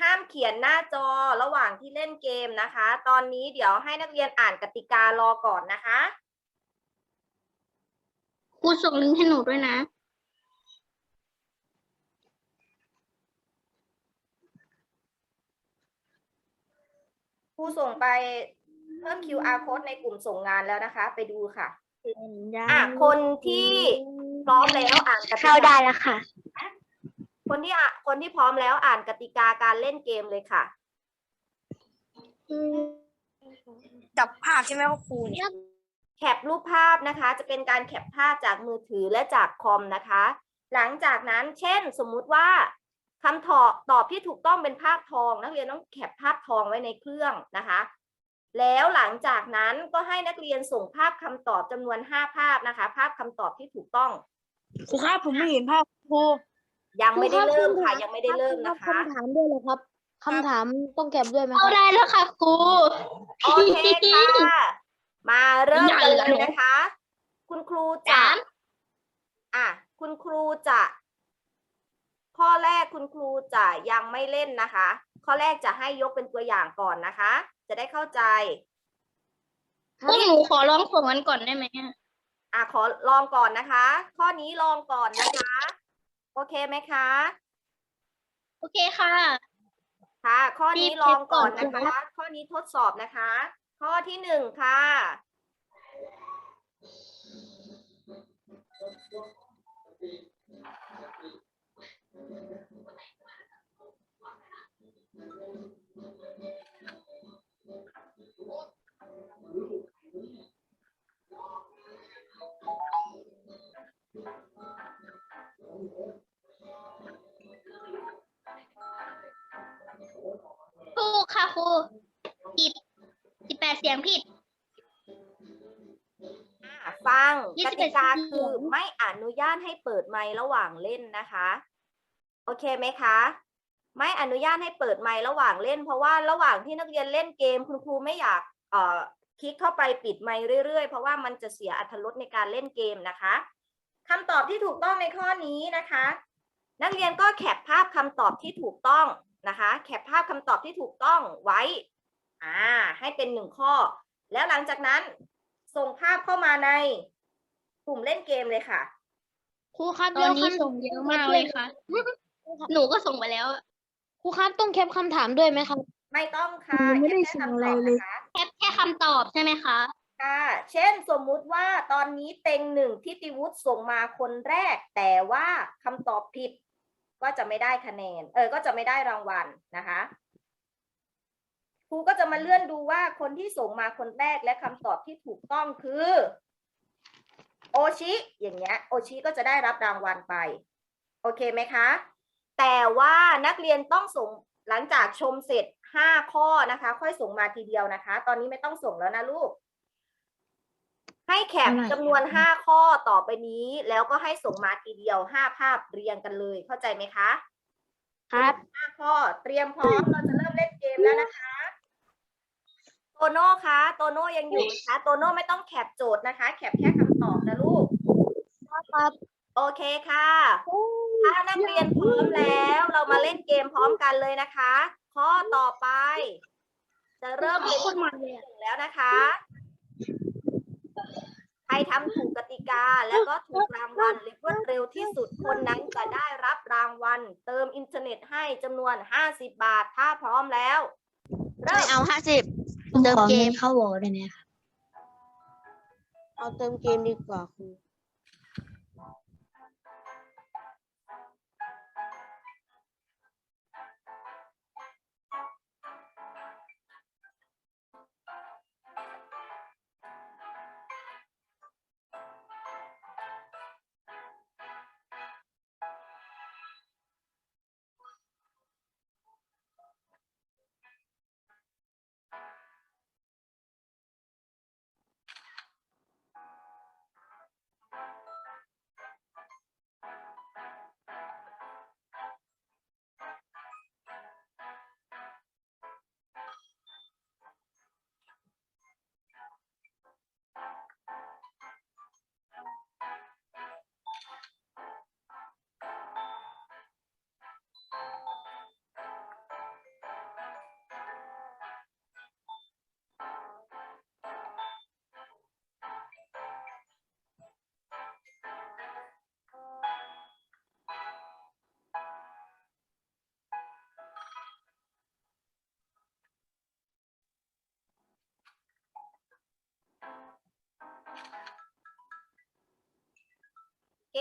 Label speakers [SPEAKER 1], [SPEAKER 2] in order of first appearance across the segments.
[SPEAKER 1] ห้ามเขียนหน้าจอระหว่างที่เล่นเกมนะคะ ตอนนี้เดี๋ยวให้นักเรียนอ่านกติการอก่อนนะคะ
[SPEAKER 2] ครูส่งลิงก์ให้หนูด้วยนะ
[SPEAKER 1] ครูส่งไปเพิ่ม QR code ในกลุ่มส่งงานแล้วนะคะ ไปดูค่ะอะ คนที่พร้อมแล้วอ่านกติ
[SPEAKER 2] เข้ากได้าแล้วค่ะ
[SPEAKER 1] คนที่อะคนที่พร้อมแล้วอ่านกติกาการเล่นเกมเลยค่ะ
[SPEAKER 3] จับภาพใช่ไหมครับครูเนี่ย
[SPEAKER 1] แคปรูปภาพนะคะ จะเป็นการแคปภาพจากมือถือและจากคอมนะคะ หลังจากนั้นเช่นสมมุติว่าคำตอบตอบที่ถูกต้องเป็นภาพทอง นักเรียนต้องแคปภาพทองไว้ในเครื่องนะคะ แล้วหลังจากนั้นก็ให้นักเรียนส่งภาพคำตอบจำนวน5ภาพนะคะ ภาพคำตอบที่ถูกต้อง
[SPEAKER 3] ครูครับผมไม่เห็นภาพครู
[SPEAKER 1] ยังไม่ได้
[SPEAKER 4] ครูครับ
[SPEAKER 1] เริ่ม
[SPEAKER 4] คำ
[SPEAKER 1] ค่ะ
[SPEAKER 4] ถาม
[SPEAKER 1] ยังไม่ได้เริ่มนะคะ
[SPEAKER 4] คำถามด้วยเหรอครับคำถามต้องแก็บด้วยไหมค
[SPEAKER 2] เข้า
[SPEAKER 4] รับ
[SPEAKER 2] ได้แล้วค่ะครู
[SPEAKER 1] โอเคค่ะ มาเริ่มกันเลยนะคะ คุณครูจะ
[SPEAKER 2] สาม
[SPEAKER 1] อะ คุณครูจะ ข้อแรกคุณครูจะยังไม่เล่นนะคะ ข้อแรกจะให้ยกเป็นตัวอย่างก่อนนะคะ จะได้เข้าใจ
[SPEAKER 2] พวกหนูขอลองส่งกันก่อนได้ไหมอะ
[SPEAKER 1] อะขอลองก่อนนะคะ ข้อนี้ลองก่อนนะคะ โอเคไหมคะ
[SPEAKER 2] โอเคค่ะ
[SPEAKER 1] ค่ะ ข้อนี้
[SPEAKER 2] รีบ
[SPEAKER 1] ลองก่อน
[SPEAKER 2] เช็
[SPEAKER 1] นะ
[SPEAKER 2] คก่อน
[SPEAKER 1] คะ ข้อนี้ทดสอบนะคะ ข้อที่หนึ่งค่ะ
[SPEAKER 2] ถู ยงผิด
[SPEAKER 1] อะฟัง
[SPEAKER 2] ยี่
[SPEAKER 1] ก
[SPEAKER 2] สิบเอ็
[SPEAKER 1] ติ
[SPEAKER 2] ด
[SPEAKER 1] กาคือไม่อนุญาตให้เปิดไมค์ระหว่างเล่นนะคะ โอเคไหมคะ ไม่อนุญาตให้เปิดไมค์ระหว่างเล่น เพราะว่าระหว่างที่นักเรียนเล่นเกมคุณครูไม่อยากเอ่อคลิกเข้าไปปิดไมค์เรื่อยๆ เพราะว่ามันจะเสียอรรถรสในการเล่นเกมนะคะคำตอบที่ถูกต้องในข้อนี้นะคะ นักเรียนก็แคปภาพคำตอบที่ถูกต้องนะคะ แคปภาพคำตอบที่ถูกต้องไว้ อ่า ให้เป็นหนึ่งข้อ แล้วหลังจากนั้น ส่งภาพเข้ามาในกลุ่มเล่นเกมเลยค่ะ
[SPEAKER 4] ครูครับ
[SPEAKER 2] ตอนนี้
[SPEAKER 4] แล้วคำ
[SPEAKER 2] ส่งเยอะมากเลยค่ะ หนูก็ส่งไปแล้ว
[SPEAKER 4] ครูครับต้องแคปคำถามด้วยไหมครับ
[SPEAKER 1] ไม่ต้องค่ะ
[SPEAKER 4] ยังไม่ได้
[SPEAKER 1] แค่
[SPEAKER 4] ส่ง
[SPEAKER 1] คำ
[SPEAKER 4] อะไร
[SPEAKER 1] ตอบ
[SPEAKER 4] เลย
[SPEAKER 1] นะคะ
[SPEAKER 2] แค่แค่คำตอบใช่ไหมคะ
[SPEAKER 1] ค่ะ เช่นสมมุติว่าตอนนี้เต็งหนึ่งทิติวุฒิส่งมาคนแรก แต่ว่าคำตอบผิด ก็จะไม่ได้คะแนน เออ ก็จะไม่ได้รางวัลนะคะค รูก็จะมาเลื่อนดูว่าคนที่ส่งมาคนแรกและคำตอบที่ถูกต้องคือโอชิอย่างเงี้ยโอชิก็จะได้รับรางวัลไป โอเคไหมคะ แต่ว่านักเรียนต้องส่งหลังจากชมเสร็จห้าข้อนะคะ ค่อยส่งมาทีเดียวนะคะ ตอนนี้ไม่ต้องส่งแล้วนะลูก ให้แคป
[SPEAKER 4] อะไร
[SPEAKER 1] จำนวนห้าข้อต่อไปนี้ แล้วก็ให้ส่งมาทีเดียวห้าภาพเรียงกันเลยเข้าใจไหมคะ
[SPEAKER 4] ครับ
[SPEAKER 1] ห้าข้อเตรียมพร้อมเราจะเริ่มเล่นเกมแล้วนะคะ โตโน่คะ โตโน่ยังอยู่ไหมคะ โตโน่ไม่ต้องแคปโจทย์นะคะ แคปแค่คำตอบนะลูก
[SPEAKER 4] ครับ
[SPEAKER 1] โอเคค่ะ ถ้านักเรียนพร้อมแล้ว เรามาเล่นเกมพร้อมกันเลยนะคะ ข้อต่อไป จะเริ่มเป็น
[SPEAKER 2] โคตรมันเลยอะ
[SPEAKER 1] แล้วนะคะ ใครทำถูกกติกาแล้วก็ถูกรางวัลรวดเร็วที่สุดคนนั้นจะได้รับรางวัล เติมอินเทอร์เน็ตให้จำนวน 50 บาท ถ้าพร้อมแล้ว เริ่ม
[SPEAKER 3] เอาห้าสิบ
[SPEAKER 4] เติมเกม
[SPEAKER 3] เข้าวอลได้ไหมครับ
[SPEAKER 4] เอาเติมเกมดีกว่าครู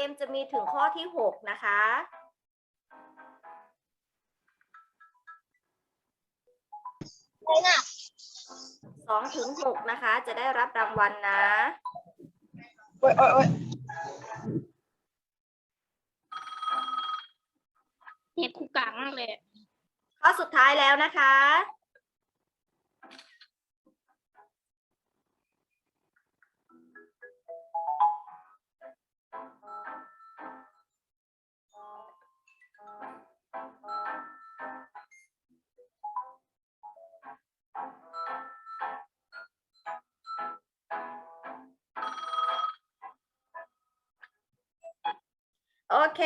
[SPEAKER 1] มจะมีถึงข้อที่หกนะคะ สองถึงหกนะคะ จะได้รับรางวัลนะ
[SPEAKER 3] โอ้ยโอ้ยโอ้ย
[SPEAKER 2] เน็ตคูกลางมากเลย
[SPEAKER 1] ข้อสุดท้ายแล้วนะคะ โอเค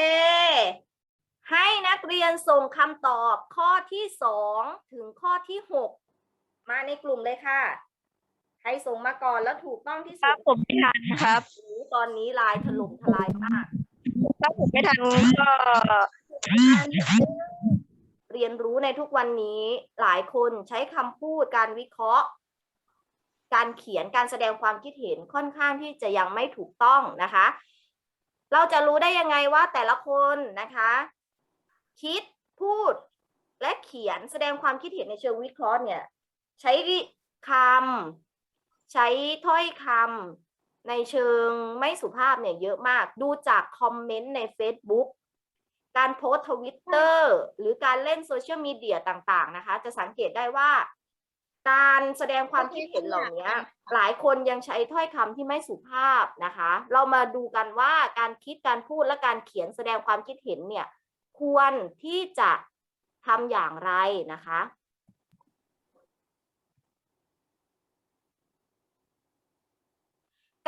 [SPEAKER 1] ให้นักเรียนส่งคำตอบข้อที่สองถึงข้อที่หกมาในกลุ่มเลยค่ะ ใครส่งมาก่อนแล้วถูกต้องที่
[SPEAKER 3] ค
[SPEAKER 1] สุ
[SPEAKER 3] รั
[SPEAKER 1] ด
[SPEAKER 3] บผมไม่ทันนะครับ
[SPEAKER 1] โอ้โหตอนนี้ลายถล่มทลายมาก
[SPEAKER 3] ถ้าผมไม่ทันก็
[SPEAKER 1] เรียนรู้ในทุกวันนี้หลายคนใช้คำพูดการวิเคราะห์ การเขียนการแสดงความคิดเห็นค่อนข้างที่จะยังไม่ถูกต้องนะคะ เราจะรู้ได้ยังไงว่าแต่ละคนนะคะ คิดพูดและเขียนแสดงความคิดเห็นในเชิงวิเคราะห์เนี่ย ใช้คำใช้ถ้อยคำในเชิงไม่สุภาพเนี่ยเยอะมาก ดูจากคอมเมนต์ใน Facebook การโพสทวิตเตอร์หรือการเล่นโซเชียลมีเดียต่างๆนะคะ จะสังเกตได้ว่า การแสดงความคิดเห็นเหล่านี้หลายคนยังใช้ถ้อยคำที่ไม่สุภาพนะคะ เรามาดูกันว่าการคิดการพูดและการเขียนแสดงความคิดเห็นเนี่ย ควรที่จะทำอย่างไรนะคะ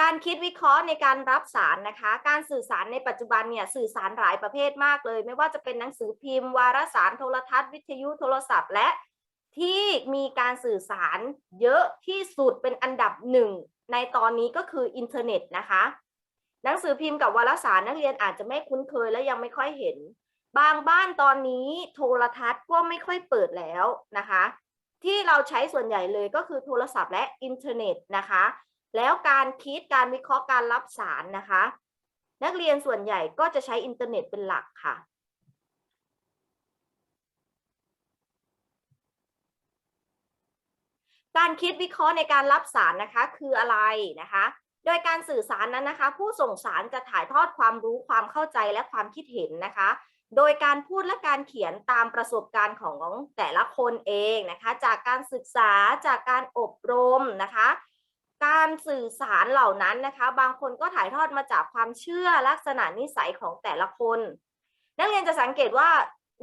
[SPEAKER 1] การคิดวิเคราะห์ในการรับสารนะคะ การสื่อสารในปัจจุบันเนี่ยสื่อสารหลายประเภทมากเลย ไม่ว่าจะเป็นหนังสือพิมพ์ วารสารโทรทัศน์ วิทยุโทรศัพท์ และ ที่มีการสื่อสารเยอะที่สุดเป็นอันดับหนึ่งในตอนนี้ก็คืออินเทอร์เน็ตนะคะ หนังสือพิมพ์กับวารสารนักเรียนอาจจะไม่คุ้นเคยและยังไม่ค่อยเห็น บางบ้านตอนนี้โทรทัศน์ก็ไม่ค่อยเปิดแล้วนะคะ ที่เราใช้ส่วนใหญ่เลยก็คือโทรศัพท์และอินเทอร์เน็ตนะคะ แล้วการคิดการวิเคราะห์การรับสารนะคะ นักเรียนส่วนใหญ่ก็จะใช้อินเทอร์เน็ตเป็นหลักค่ะ การคิดวิเคราะห์ในการรับสารนะคะคืออะไรนะคะ โดยการสื่อสารนั้นนะคะ ผู้ส่งสารจะถ่ายทอดความรู้ความเข้าใจและความคิดเห็นนะคะ โดยการพูดและการเขียนตามประสบการณ์ของแต่ละคนเองนะคะ จากการศึกษาจากการอบรมนะคะ การสื่อสารเหล่านั้นนะคะ บางคนก็ถ่ายทอดมาจากความเชื่อลักษณะนิสัยของแต่ละคน นักเรียนจะสังเกตว่า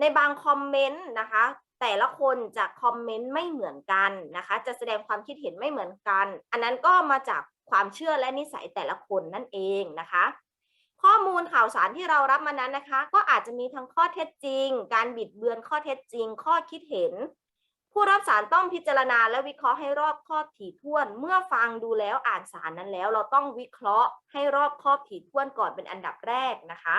[SPEAKER 1] ในบางคอมเมนต์นะคะ แต่ละคนจะคอมเมนต์ไม่เหมือนกันนะคะ จะแสดงความคิดเห็นไม่เหมือนกัน อันนั้นก็มาจากความเชื่อและนิสัยแต่ละคนนั่นเองนะคะ ข้อมูลข่าวสารที่เรารับมานั้นนะคะ ก็อาจจะมีทั้งข้อเท็จจริง การบิดเบือนข้อเท็จจริง ข้อคิดเห็น ผู้รับสารต้องพิจารณาและวิเคราะห์ให้รอบครอบถี่ถ้วน เมื่อฟังดูแล้วอ่านสารนั้นแล้ว เราต้องวิเคราะห์ให้รอบครอบถี่ถ้วนก่อนเป็นอันดับแรกนะคะ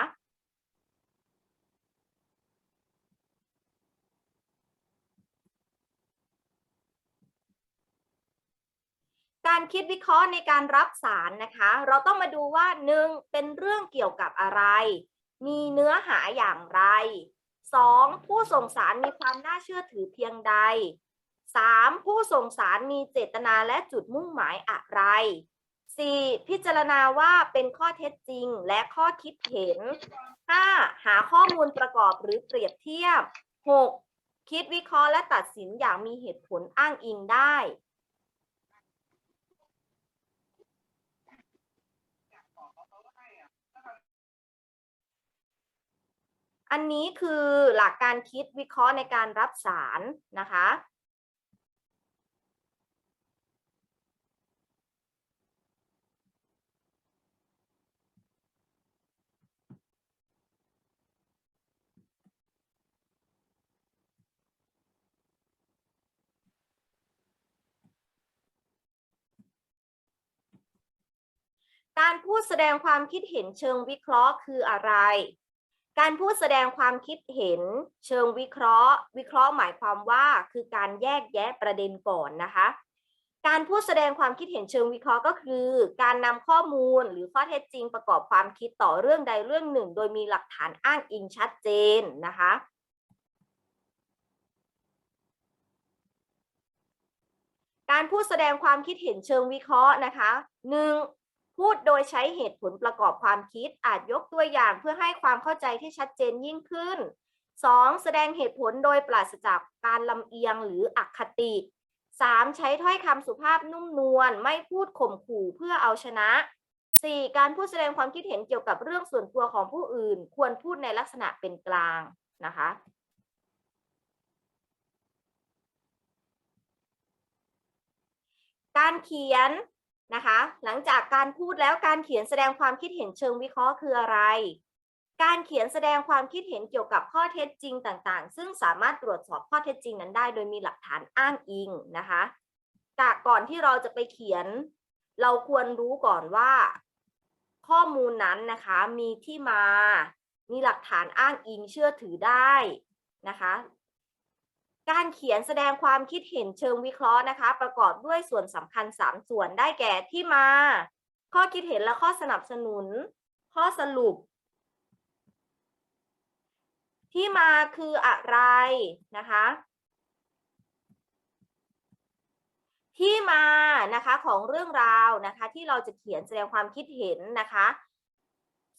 [SPEAKER 1] การคิดวิเคราะห์ในการรับสารนะคะ เราต้องมาดูว่าหนึ่งเป็นเรื่องเกี่ยวกับอะไร มีเนื้อหาอย่างไรสองผู้ส่งสารมีความน่าเชื่อถือเพียงใดสามผู้ส่งสารมีเจตนาและจุดมุ่งหมายอะไรสี่พิจารณาว่าเป็นข้อเท็จจริงและข้อคิดเห็นห้าหาข้อมูลประกอบหรือเปรียบเทียบหกคิดวิเคราะห์และตัดสินอย่างมีเหตุผลอ้างอิงได้ อันนี้คือหลักการคิดวิเคราะห์ในการรับสารนะคะ การพูดแสดงความคิดเห็นเชิงวิเคราะห์คืออะไร การพูดแสดงความคิดเห็นเชิงวิเคราะห์ วิเคราะห์หมายความว่าคือการแยกแยะประเด็นก่อนนะคะ การพูดแสดงความคิดเห็นเชิงวิเคราะห์ก็คือ การนำข้อมูลหรือข้อเท็จจริงประกอบความคิดต่อเรื่องใดเรื่องหนึ่ง โดยมีหลักฐานอ้างอิงชัดเจนนะคะการพูดแสดงความคิดเห็นเชิงวิเคราะห์นะคะหนึ่ง พูดโดยใช้เหตุผลประกอบความคิดอาจยกตัวอย่างเพื่อให้ความเข้าใจที่ชัดเจนยิ่งขึ้น 2. แสดงเหตุผลโดยปราศจากการลำเอียงหรืออคติ 3. ใช้ถ้อยคำสุภาพนุ่มนวลไม่พูดข่มขู่เพื่อเอาชนะ 4. การพูดแสดงความคิดเห็นเกี่ยวกับเรื่องส่วนตัวของผู้อื่น ควรพูดในลักษณะเป็นกลางนะคะการเขียน นะคะ หลังจากการพูดแล้วการเขียนแสดงความคิดเห็นเชิงวิเคราะห์คืออะไร การเขียนแสดงความคิดเห็นเกี่ยวกับข้อเท็จจริงต่างๆ ซึ่งสามารถตรวจสอบข้อเท็จจริงนั้นได้ โดยมีหลักฐานอ้างอิงนะคะจากก่อนที่เราจะไปเขียน เราควรรู้ก่อนว่า ข้อมูลนั้นนะคะมีที่มา มีหลักฐานอ้างอิงเชื่อถือได้นะคะ การเขียนแสดงความคิดเห็นเชิงวิเคราะห์นะคะ ประกอบด้วยส่วนสำคัญ 3 ส่วนได้แก่ที่มา ข้อคิดเห็นและข้อสนับสนุน ข้อสรุป ที่มาคืออะไรนะคะ ที่มานะคะของเรื่องราวนะคะ ที่เราจะเขียนแสดงความคิดเห็นนะคะ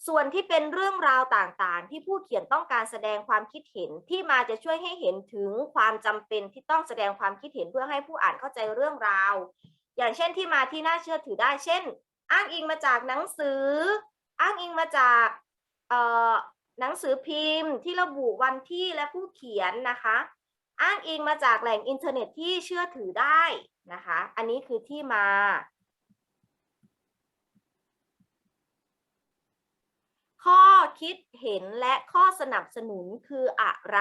[SPEAKER 1] ส่วนที่เป็นเรื่องราวต่างๆ ที่ผู้เขียนต้องการแสดงความคิดเห็นที่มาจะช่วยให้เห็นถึงความจำเป็นที่ต้องแสดงความคิดเห็นเพื่อให้ผู้อ่านเข้าใจเรื่องราว อย่างเช่นที่มาที่น่าเชื่อถือได้ เช่น อ้างอิงมาจากหนังสือ อ้างอิงมาจากเอ่อหนังสือพิมพ์ ที่ระบุวันที่และผู้เขียนนะคะ อ้างอิงมาจากแหล่งอินเทอร์เน็ตที่เชื่อถือได้นะคะ อันนี้คือที่มา ข้อ คิดเห็นและข้อสนับสนุนคืออะไร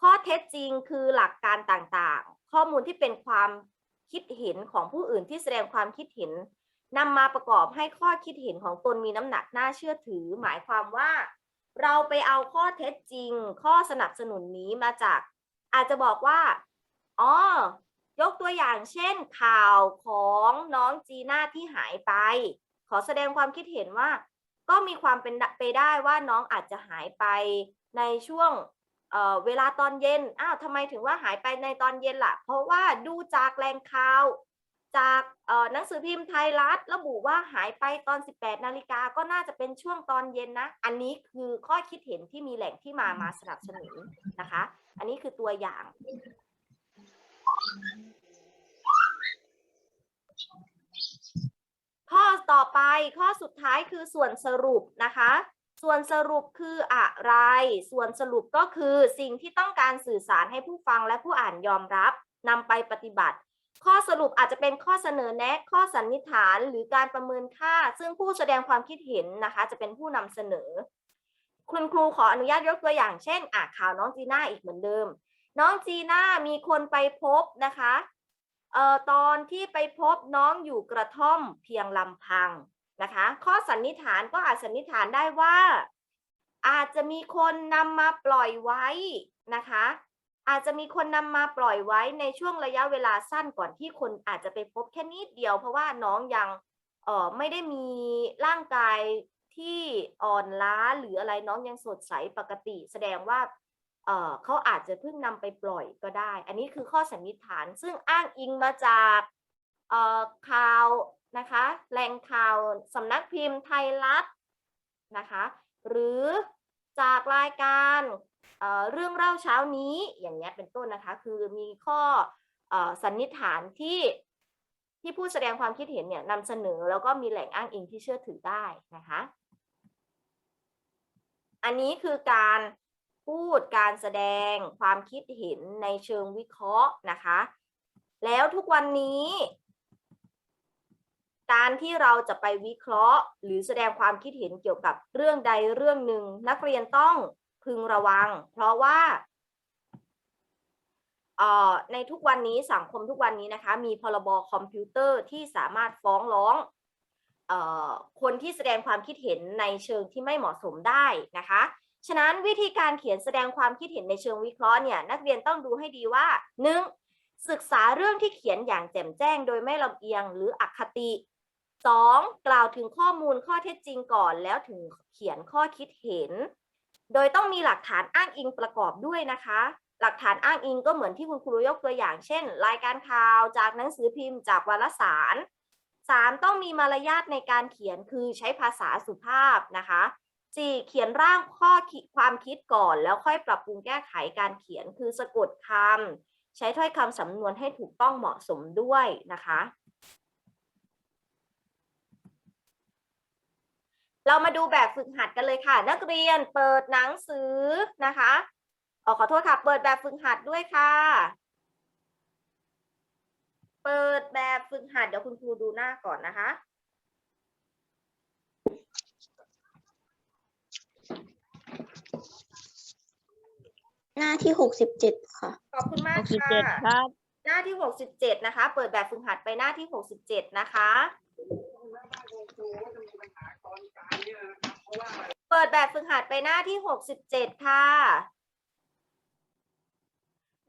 [SPEAKER 1] ข้อเท็จจริงคือหลักการต่างๆ ข้อมูลที่เป็นความคิดเห็นของผู้อื่นที่แสดงความคิดเห็นนำมาประกอบให้ข้อคิดเห็นของตนมีน้ำหนักน่าเชื่อถือ หมายความว่า เราไปเอาข้อเท็จจริง ข้อสนับสนุนนี้มาจาก อาจจะบอกว่าอ๋อยกตัวอย่างเช่นข่าวของน้องจีน่าที่หายไป ขอแสดงความคิดเห็นว่า ก็มีความเป็นไปได้ว่าน้องอาจจะหายไปในช่วงเเวลาตอนเย็น อ้าวทำไมถึงว่าหายไปในตอนเย็นล่ะ เพราะว่าดูจากแหล่งข่าว จากหนังสือพิมพ์ไทยรัฐระบุว่าหายไปตอน 18 นาฬิกาก็น่าจะเป็นช่วงตอนเย็นนะ อันนี้คือข้อคิดเห็นที่มีแหล่งที่มามาสนับสนุนนะคะ อันนี้คือตัวอย่าง ข้อต่อไปข้อสุดท้ายคือส่วนสรุปนะคะ ส่วนสรุปคืออะไร ส่วนสรุปก็คือสิ่งที่ต้องการสื่อสารให้ผู้ฟังและผู้อ่านยอมรับนำไปปฏิบัติ ข้อสรุปอาจจะเป็นข้อเสนอแนะ ข้อสันนิษฐานหรือการประเมินค่า ซึ่งผู้แสดงความคิดเห็นนะคะ จะเป็นผู้นำเสนอ คุณครูขออนุญาตยกตัวอย่างเช่นอ่ข่าวน้องจีน่าอีกเหมือนเดิม น้องจีน่ามีคนไปพบนะคะ เอ่อตอนที่ไปพบน้องอยู่กระท่อมเพียงลำพังนะคะ ข้อสันนิษฐานก็อาจสันนิษฐานได้ว่า อาจจะมีคนนำมาปล่อยไว้นะคะ อาจจะมีคนนำมาปล่อยไว้ในช่วงระยะเวลาสั้นก่อนที่คนอาจจะไปพบแค่นิดเดียว เพราะว่าน้องยังเอ่อไม่ได้มีร่างกายที่อ่อนล้าหรืออะไรน้องยังสดใสปกติ แสดงว่า เขาอาจจะเพิ่งนำไปปล่อยก็ได้ อันนี้คือข้อสันนิษฐานซึ่งอ้างอิงมาจากข่าวนะคะแหล่งข่าวสำนักพิมพ์ไทยรัฐนะคะหรือจากรายการเเรื่องเล่าเช้านี้อย่างเงี้ยเป็นต้นนะคะ คือมีข้ออสันนิษฐานที่ที่ผู้แสดงความคิดเห็นเนี่ยนำเสนอแล้วก็มีแหล่งอ้างอิงที่เชื่อถือได้นะคะ อันนี้คือการ พูดการแสดงความคิดเห็นในเชิงวิเคราะห์นะคะ แล้วทุกวันนี้ การที่เราจะไปวิเคราะห์ หรือแสดงความคิดเห็นเกี่ยวกับเรื่องใดเรื่องหนึ่ง นักเรียนต้องพึงระวัง เพราะว่าเอ่อในทุกวันนี้สังคมทุกวันนี้นะคะมีพรบอคอมพิวเตอร์ที่สามารถฟ้องร้องเอ่อคนที่แสดงความคิดเห็นในเชิงที่ไม่เหมาะสมได้นะคะ ฉะนั้นวิธีการเขียนแสดงความคิดเห็นในเชิงวิเคราะห์เนี่ยนักเรียนต้องดูให้ดีว่า 1. ศึกษาเรื่องที่เขียนอย่างแจ่มแจ้ง โดยไม่ลำเอียงหรืออคติ 2. กล่าวถึงข้อมูลข้อเท็จจริงก่อนแล้วถึงเขียนข้อคิดเห็น โดยต้องมีหลักฐานอ้างอิงประกอบด้วยนะคะ หลักฐานอ้างอิงก็เหมือนที่คุณครูยกตัวอย่าง เช่น รายการข่าวจากหนังสือพิมพ์จากวารสาร 3. ต้องมีมารยาทในการเขียนคือใช้ภาษาสุภาพนะคะ 4. เขียนร่างข้อคิดความคิดก่อน แล้วค่อยปรับปรุงแก้ไขการเขียนคือสะกดคำใช้ถ้อยคำสำนวนให้ถูกต้องเหมาะสมด้วยนะคะ เรามาดูแบบฝึกหัดกันเลยค่ะ นักเรียนเปิดหนังสือนะคะออขอโทษค่ะ เปิดแบบฝึกหัดด้วยค่ะ เปิดแบบฝึกหัดเดี๋ยวคุณครูดูหน้าก่อนนะคะ
[SPEAKER 4] หน้าที่หกสิบเจ็ดค่ะ
[SPEAKER 1] ขอบคุณมาก
[SPEAKER 3] หกสิบ
[SPEAKER 1] ค่ะ
[SPEAKER 3] เจ็ดครับ
[SPEAKER 1] หน้าที่67นะคะ เปิดแบบฝึกหัดไปหน้าที่67นะคะ เปิดแบบฝึกหัดไปหน้าที่67ค่ะ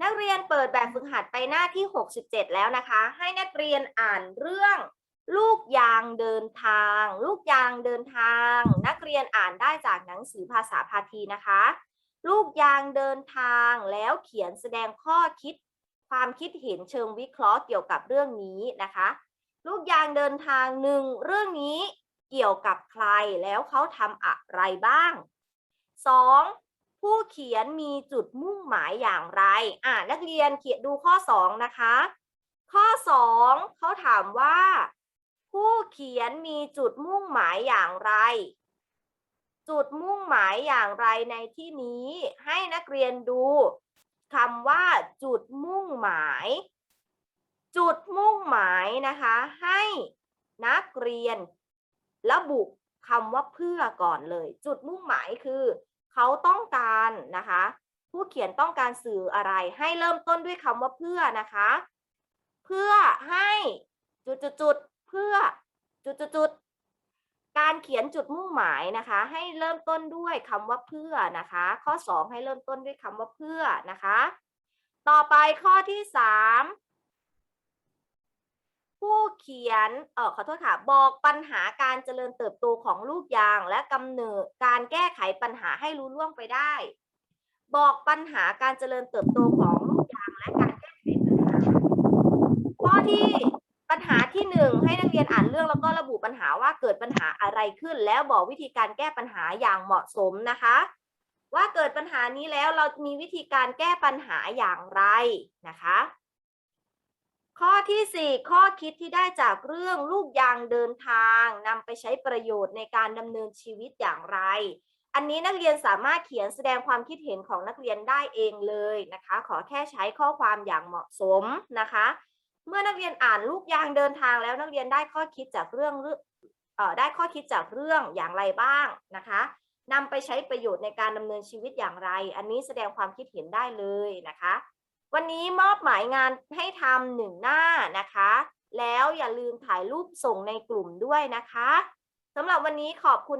[SPEAKER 1] นักเรียนเปิดแบบฝึกหัดไปหน้าที่67แล้วนะคะ ให้นักเรียนอ่านเรื่องลูกยางเดินทาง ลูกยางเดินทาง นักเรียนอ่านได้จากหนังสือภาษาพาทีนะคะ ลูกยางเดินทางแล้วเขียนแสดงข้อคิดความคิดเห็นเชิงวิเคราะห์เกี่ยวกับเรื่องนี้นะคะ ลูกยางเดินทางหนึ่งเรื่องนี้เกี่ยวกับใครแล้วเขาทำอะไรบ้าง 2. ผู้เขียนมีจุดมุ่งหมายอย่างไร อ่านักเรียนเขียนดูข้อ 2 นะคะ ข้อ 2 เขาถามว่า ผู้เขียนมีจุดมุ่งหมายอย่างไร จุดมุ่งหมายอย่างไรในที่นี้ให้นักเรียนดูคำว่าจุดมุ่งหมาย จุดมุ่งหมายนะคะ ให้นักเรียน ระบุคำว่าเพื่อก่อนเลย จุดมุ่งหมายคือเขาต้องการนะคะ ผู้เขียนต้องการสื่ออะไร ให้เริ่มต้นด้วยคำว่าเพื่อนะคะ เพื่อให้จุดๆๆเพื่อจุดๆๆ การเขียนจุดมุ่งหมายนะคะ ให้เริ่มต้นด้วยคำว่าเพื่อนะคะ ข้อ 2 ให้เริ่มต้นด้วยคำว่าเพื่อนะคะ ต่อไปข้อที่สามผู้เขียนเออขอโทษค่ะ บอกปัญหาการเจริญเติบโตของลูกยาง และกำเนิดการแก้ไขปัญหาให้รู้ล่วงไปได้ บอกปัญหาการเจริญเติบโตของและการแก้ไขปัญหา ข้อที่ปั ญหาที่หนึ่งให้นักเรียนอ่านเรื่องแล้วก็ระบุปัญหาว่าเกิดปัญหาอะไรขึ้น แล้วบอกวิธีการแก้ปัญหาอย่างเหมาะสมนะคะ ว่าเกิดปัญหานี้แล้วเรามีวิธีการแก้ปัญหาอย่างไรนะคะ ข้อที่สี่ข้อคิดที่ได้จากเรื่องลูกยางเดินทางนำไปใช้ประโยชน์ในการดำเนินชีวิตอย่างไร อันนี้นักเรียนสามารถเขียนแสดงความคิดเห็นของนักเรียนได้เองเลยนะคะ ขอแค่ใช้ข้อความอย่างเหมาะสมนะคะ เมื่อนักเรียนอ่านลูกยางเดินทางแล้วนักเรียนได้ข้อคิดจากเรื่องออได้ข้อคิดจากเรื่องอย่างไรบ้างนะคะนำไปใช้ประโยชน์ในการดำเนินชีวิตอย่างไร อันนี้แสดงความคิดเห็นได้เลยนะคะ วันนี้มอบหมายงานให้ทำหนึ่งหน้านะคะ แล้วอย่าลืมถ่ายรูปส่งในกลุ่มด้วยนะคะสำหรับวันนี้ขอบคุณ